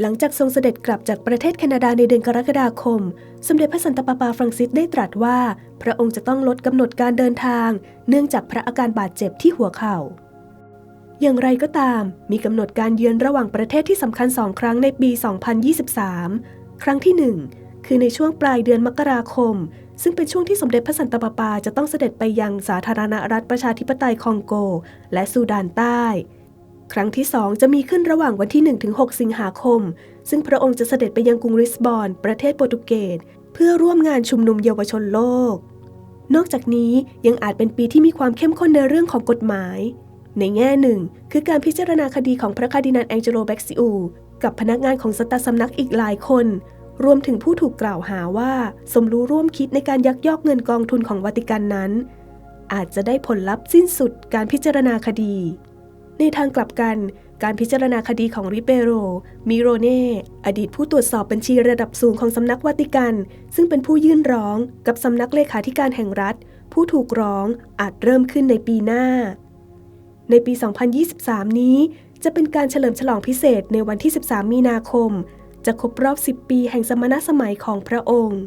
หลังจากทรงเสด็จกลับจากประเทศแคนาดาในเดือนกรกฎาคม สมเด็จพระสันตะปาปาฟรังซิสได้ตรัสว่า พระองค์จะต้องลดกำหนดการเดินทาง เนื่องจากพระอาการบาดเจ็บที่หัวเข่า อย่างไรก็ตาม มีกำหนดการเยือนระหว่างประเทศที่สำคัญสองครั้งในปี 2023 ครั้งที่ 1 คือในช่วงปลายเดือนมกราคม ซึ่งเป็นช่วงที่สมเด็จพระสันตะปาปาจะต้องเสด็จไปยังสาธารณรัฐประชาธิปไตยคองโก และซูดานใต้ ครั้งที่ 2 จะมีขึ้นระหว่างวันที่ 1-6 สิงหาคม ซึ่งพระองค์จะเสด็จไปยังกรุงริสบอน ประเทศโปรตุเกส เพื่อร่วมงานชุมนุมเยาวชนโลก นอกจากนี้ยังอาจเป็นปีที่มีความเข้มข้นในเรื่องของกฎหมาย ในแง่หนึ่ง คือการพิจารณาคดีของพระคาร์ดินัลแองเจโลแบ็กซิอูกับพนักงานของสตาสำนักอีกหลายคน รวมถึงผู้ถูกกล่าวหาว่า สมรู้ร่วมคิดในการยักยอกเงินกองทุนของวาติกันนั้น อาจจะได้ผลลัพธ์สิ้นสุดการพิจารณาคดี ในทางกลับกันการพิจารณาคดีของริเปโร มิโรเน่ อดีตผู้ตรวจสอบบัญชีระดับสูงของสำนักวาติกัน ซึ่งเป็นผู้ยื่นร้องกับสำนักเลขาธิการแห่งรัฐ ผู้ถูกร้องอาจเริ่มขึ้นในปีหน้า ในปี 2023 นี้ จะเป็นการเฉลิมฉลองพิเศษในวันที่ 13 มีนาคม จะครบรอบ 10 ปีแห่งสมณสมัยของพระองค์